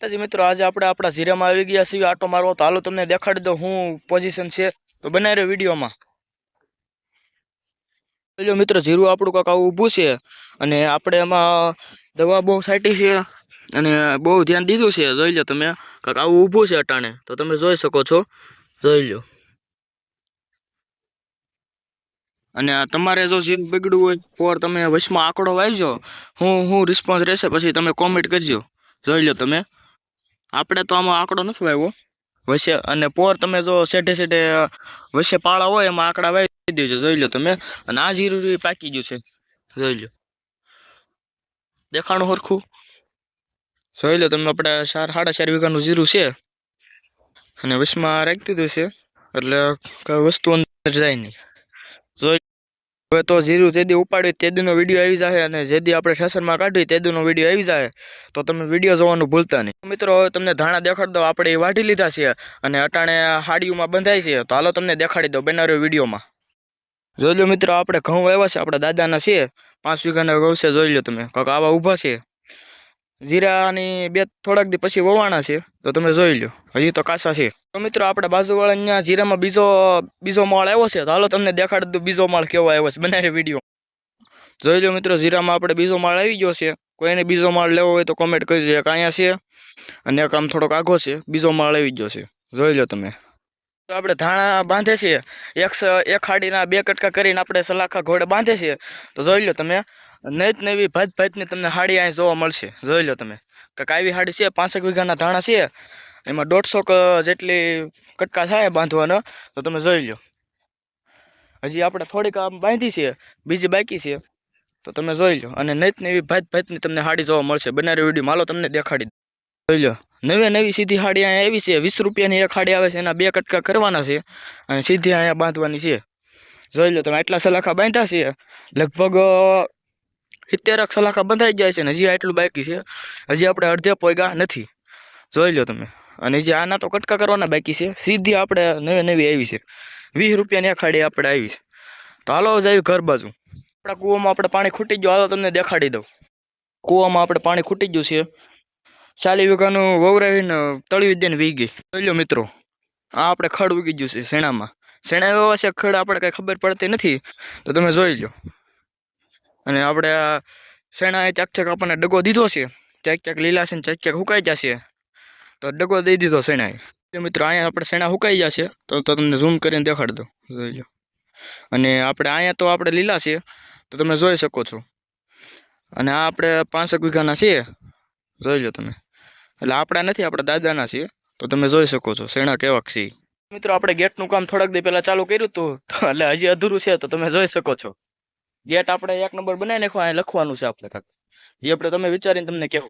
તાજી મિત્રો, આજે આપણે આપણા ઝીરામાં આવી ગયા છીએ. આટો મારવો તો હાલો તમને દેખાડી દો હું પોઝિશન છે. તો બનાવી રહ્યો વિડીયોમાં. પેલો મિત્રો જીરું આપણું કાંક આવું ઊભું છે અને આપણે એમાં દવા બહુ સાટી છે અને બહુ ધ્યાન દીધું છે. જોઈ લો તમે, કાંક આવું ઊભું છે અટાણે. તો તમે જોઈ શકો છો. જોઈ લો. અને તમારે જો જીરું બગડ્યું હોય, પોર તમે વચમાં આંકડો વાંચજો. હું હું રિસ્પોન્સ રહેશે, પછી તમે કોમેન્ટ કરજો. જોઈ લો તમે. આપણે તો આમાં આંકડો નથી વાવ્યો. વચ્ચે અને પોર તમે જો સેઢે સેઢે વચ્ચે પાળા હોય એમાં આંકડા વાવી દેજો, જોઈ લો તમે. અને આ જીરું પાકી ગયું છે, જોઈ લો. દેખાણું સરખું જોઈ લો તમે આપણે ચાર, સાડા ચાર વીઘાનું જીરું છે. અને વચમાં રાખી દીધું છે, એટલે કઈ વસ્તુ અંદર જાય નહીં. જોઈ હવે તો જીરું જે દી ઉપાડ્યું તે દીનો વીડિયો આવી જાય અને જે દી આપણે સેશનમાં કાઢ્યું તે દીનો વીડિયો આવી જાય તો તમે વીડિયો જોવાનું ભૂલતા નહીં. મિત્રો, હવે તમને ધાણા દેખાડી દો આપણે એ વાઢી લીધા છે અને અટાણે હાડીઓમાં બંધાય છે. તો હાલો તમને દેખાડી દો બનાવ્યો વિડીયોમાં. જોઈ લો મિત્રો, આપણે ઘઉં આવ્યા છે. આપણા દાદાના છે. પાંચ વીઘાના ઘઉં છે. જોઈ લો તમે. કાંક આવા ઊભા છે. જીરાની બે થોડાક દી પછી વવાણા છે, તો તમે જોઈ લો હજી તો કાસા છે. તો મિત્રો, આપણે અહીંયા જીરામાં બીજો બીજો માળ આવ્યો છે, તો હાલો તમને દેખાડી દઉં બીજો માળ કેવો આવ્યો છે, બનાવી વીડિયો જોઈ લો મિત્રો જીરામાં આપણે બીજો માળ આવી ગયો છે. કોઈને બીજો માળ લેવો હોય તો કોમેન્ટ કરજો, એક અહીંયા છે, અને એક આમ થોડોક આઘો છે, બીજો માળ આવી ગયો છે. જોઈ લો તમે. તો આપણે ધાણા બાંધે છે, એક એક હાડીના બે કટકા કરીને આપણે સલાખા ઘોડે બાંધે છે. તો જોઈ લો તમે નૈત નવી ભાત ભાતની તમને હાડી અહીં જોવા મળશે. જોઈ લો તમે. કાંઈક આવી હાડી છે, પાંસઠ વીઘાના ધાણા છે, એમાં દોઢસો જેટલી કટકા થાય બાંધવાનો, તો તમે જોઈ લો. હજી આપણે થોડીક આમ બાંધી છે, બીજી બાકી છે, તો તમે જોઈ લો. અને નૈત નવી ભાત ભાતની તમને હાડી જોવા મળશે. બનારી વીડિયો માલો તમને દેખાડી જોઈ લો. નવે નવી સીધી હાડી અહીંયા આવી છે. વીસ રૂપિયાની એક હાડી આવે છે. એના બે કટકા કરવાના છે. અને સીધી અહીંયા બાંધવાની છે. જોઈ લો તમે, આટલા સલાખા બાંધ્યા છે. લગભગ સિત્તેરક સલાખા બંધાઈ જાય છે ને હજી આટલું બાકી છે. હજી આપણે અડધે પોયગા નથી. જોઈ લો તમે. અને જે આના તો કટકા કરવાના બાકી છે. સીધી આપણે નવી નવી આવી છે. વીસ રૂપિયાની અખાડી આપણે આવી છે. તો હાલો જાય ઘર બાજુ. આપણા કૂવામાં આપણે પાણી ખૂટી ગયું. હાલો તમને દેખાડી દઉં. કૂવામાં આપણે પાણી ખૂટી ગયું છે. ચાલી વીઘાનું વવરાવીને તળવી દઈને વી ગઈ જોઈ લો મિત્રો. આ આપણે ખડ ઉગી ગયું છે શેણામાં. શેણા એવા છે ખડ આપણે કાંઈ ખબર પડતી નથી. તો તમે જોઈ લો. અને આપણે આ શેણા ચાક ચાક આપણને ડગો દીધો છે. ચાક ચાક લીલા છે ને ચાક ચાક હુકાઈ જશે તો ડગો દઈ દીધો શેણાએ. મિત્રો, અહીંયા આપણે શેણા હુકાઈ જશે તો તમને ઝૂમ કરીને દેખાડ દો જોઈ લો. અને આપણે અહીંયા તો આપણે લીલા છે. તો તમે જોઈ શકો છો. અને આ આપણે પાંસઠ વીઘાના છીએ. જોઈ લો તમે. એટલે આપણા નથી, આપણા દાદાના છીએ તો તમે જોઈ શકો છો શેણા કેવાક છે. મિત્રો, આપણે ગેટનું કામ થોડાક દી પહેલાં ચાલુ કર્યું હતું. એટલે હજી અધૂરું છે, તો તમે જોઈ શકો છો. ગેટ આપણે એક નંબર બનાવી નાખવા લખવાનું છે આપણે કાંક એ આપણે તમે વિચારીને તમને કહેવું